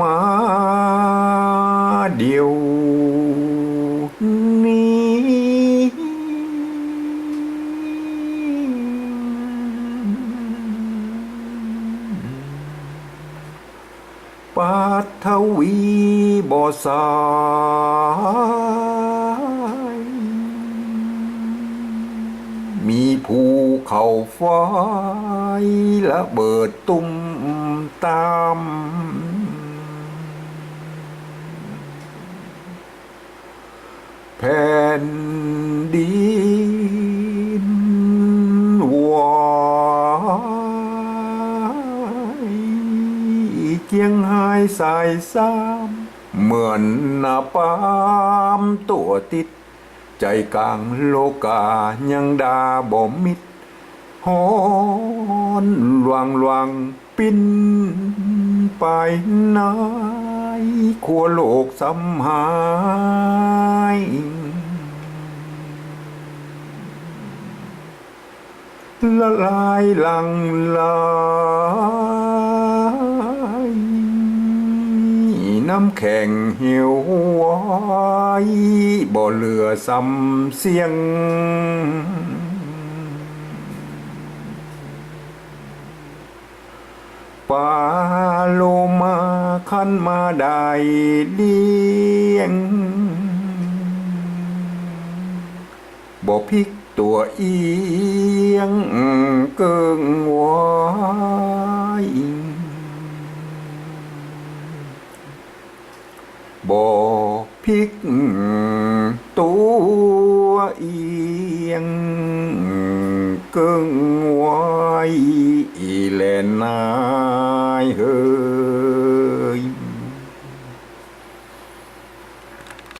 มาเดียวนี้ปาทวีบ่สายมีภูเขาไฟระเบิดตุ้มตามแผ่ นดินไหวเจียงไฮ้สายสามเหมือนหนาปามตัวติด ใจกลางโลกายังดาบ่มิดฮอนลวงลวงปิ้นไปไหนขัวโลกสำหาย ละลายหลังลายน้ำแข็งเหี่ยวไว้บ่เหลือซ้ำเสียง ปาโลมาขันมาได้เลี้ยง บ่พลิกตัวเอียงเกิงไว้บ่พลิกตัวเอียงเกิงไว้อีแลนายเฮ้